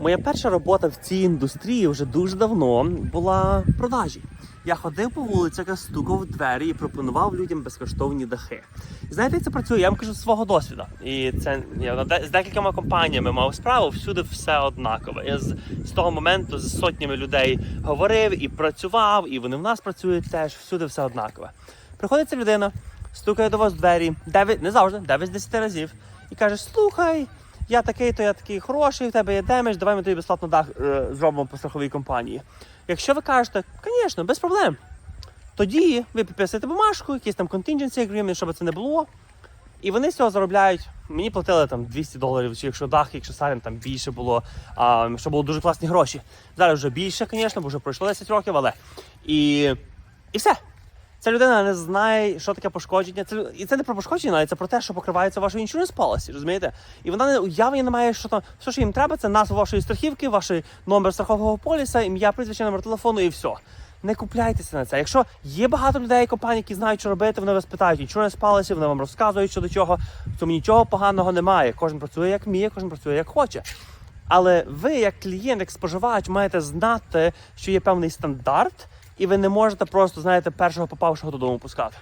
Моя перша робота в цій індустрії вже дуже давно була продажі. Я ходив по вулицях, стукав в двері і пропонував людям безкоштовні дахи. І знаєте, як це працює? Я вам кажу свого досвіду. І це я з декількома компаніями мав справу, всюди все однакове. Я з, з того моменту з сотнями людей говорив і працював, і вони в нас працюють теж, всюди все однакове. Приходить ця людина, стукає до вас в двері, 9, не завжди, 9 з 10 разів, і каже: Слухай, я такий, то я такий хороший, в тебе є демедж, давай ми тобі безплатно дах е, зробимо по страховій компанії. Якщо ви кажете, звісно, без проблем. Тоді ви підписуєте бумажку, якийсь там contingency agreement, щоб це не було. І вони з цього заробляють. Мені платили там 200 доларів, чи якщо дах, якщо сарен там більше було, а, що було дуже класні гроші. Зараз вже більше, звісно, бо вже пройшло 10 років, але. І, і все. Ця людина не знає, що таке пошкодження. Це, і це не про пошкодження, але це про те, що покривається вашою insurance policy, розумієте? І вона не уявлення не має, що там все, що їм треба, це назва вашої страхівки, ваш номер страхового поліса, ім'я, прізвище, номер телефону і все. Не купляйтеся на це. Якщо є багато людей, компаній, які знають, що робити, вони вас питають insurance policy, вони вам розказують що до чого. В цьому нічого поганого немає. Кожен працює як вміє, кожен працює як хоче. Але ви, як клієнт, як споживач, маєте знати, що є певний стандарт, і ви не можете просто, знаєте, першого попавшого додому пускати.